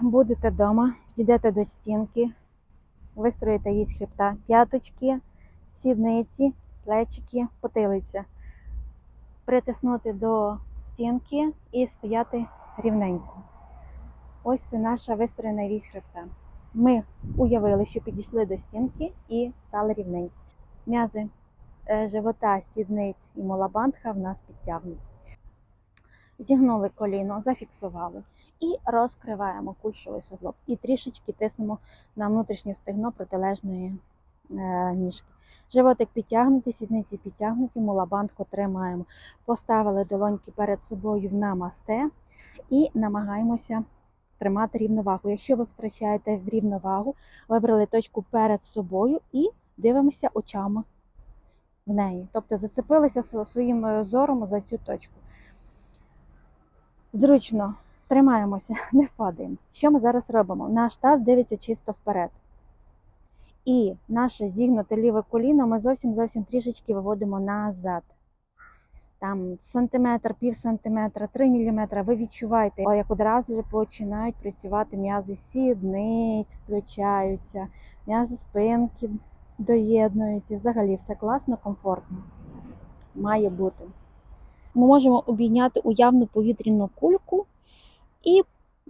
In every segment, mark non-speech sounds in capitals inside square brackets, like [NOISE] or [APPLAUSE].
Будете вдома, підійдете до стінки, вистроїте її з хребта, п'яточки, сідниці, плечики, потилиця. Притиснути до стінки і стояти рівненько. Ось це наша вистроєна вісь хребта. Ми уявили, що підійшли до стінки і стали рівненько. М'язи е, живота, сідниць і молабандха в нас підтягнуті. Зігнули коліно, зафіксували і розкриваємо кульшовий суглоб. І трішечки тиснемо на внутрішнє стегно протилежної е, ніжки. Животик підтягнутий, сідниці підтягнуті, мулабандху тримаємо. Поставили долоньки перед собою в намасте і намагаємося тримати рівновагу. Якщо ви втрачаєте в рівновагу, вибрали точку перед собою і дивимося очами в неї. Тобто зацепилися своїм е, зором за цю точку. Зручно тримаємося, [LAUGHS] не впадаємо. Що ми зараз робимо? Наш таз дивиться чисто вперед. І наше зігнуте ліве коліно ми зовсім зовсім трішечки виводимо назад. Там сантиметр, пів сантиметра, 3 міліметра. Ви відчуваєте, як одразу вже починають працювати м'язи сідниць, включаються, м'язи спинки доєднуються. Взагалі все класно, комфортно. Має бути. Ми можемо обійняти уявну повітряну кульку і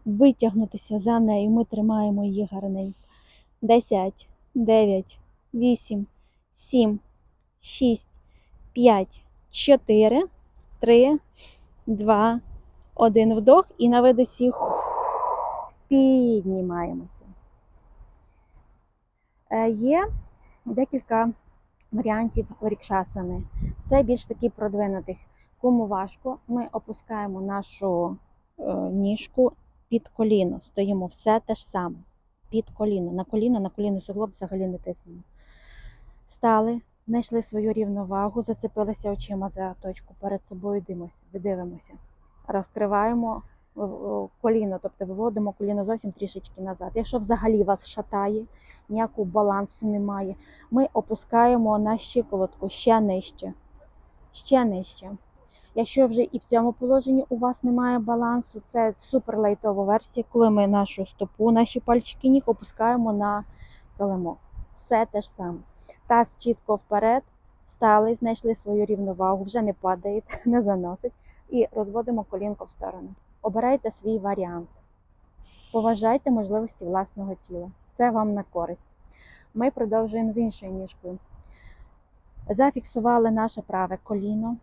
витягнутися за нею. Ми тримаємо її гарненько. 10, 9, 8, 7, 6, 5, 4, 3, 2, 1 вдох і на видосі піднімаємося. Е, Є декілька варіантів рікшасани. Це більш такі продвинутих. Кому важко, ми опускаємо нашу е, ніжку під коліно. Стоїмо все те ж саме. Під коліно. На коліно, на коліно суглоб взагалі не тиснемо. Стали, знайшли свою рівновагу, зацепилися очима за точку перед собою, дивимося. Розкриваємо коліно, тобто виводимо коліно зовсім трішечки назад. Якщо взагалі вас шатає, ніякого балансу немає, ми опускаємо на щиколотку ще нижче. Ще нижче. Якщо вже і в цьому положенні у вас немає балансу, це супер лайтова версія, коли ми нашу стопу, наші пальчики ніг опускаємо на килимок. Все те ж саме. Таз чітко вперед, стали, знайшли свою рівновагу, вже не падаєте, [LAUGHS] не заносить. І розводимо колінко в сторону. Обирайте свій варіант. Поважайте можливості власного тіла. Це вам на користь. Ми продовжуємо з іншою ніжкою. Зафіксували наше праве коліно.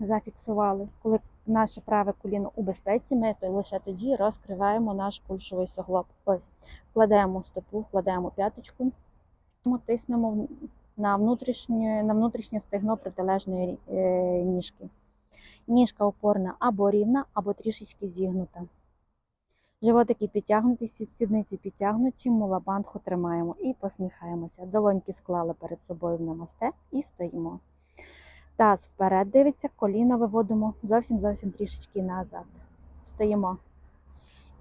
Зафіксували. Коли наше праве коліно у безпеці, ми то лише тоді розкриваємо наш кульшовий суглоб. Ось, вкладаємо стопу, вкладаємо п'яточку, тиснемо на внутрішнє, на внутрішнє стегно протилежної е, ніжки. Ніжка опорна або рівна, або трішечки зігнута. Животики підтягнуті, сідниці підтягнуті, мулабандху тримаємо і посміхаємося. Долоньки склали перед собою в намасте і стоїмо. Таз вперед дивиться, коліно виводимо зовсім зовсім трішечки назад. Стоїмо.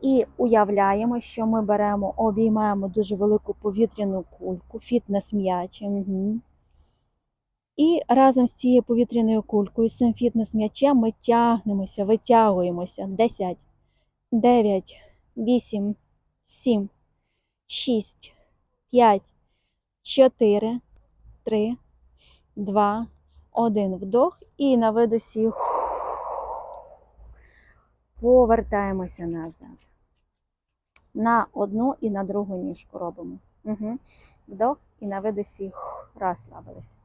І уявляємо, що ми беремо, обіймаємо дуже велику повітряну кульку, фітнес-м'яч. Угу. І разом з цією повітряною кулькою, з цим фітнес-м'ячем ми тягнемося, витягуємося. 10, 9, 8, 7, 6, 5, 4, 3, 2, 1. Вдох. І на видосі повертаємося назад. На одну і на другу ніжку робимо. Угу. Вдох і на видосі розслабилися.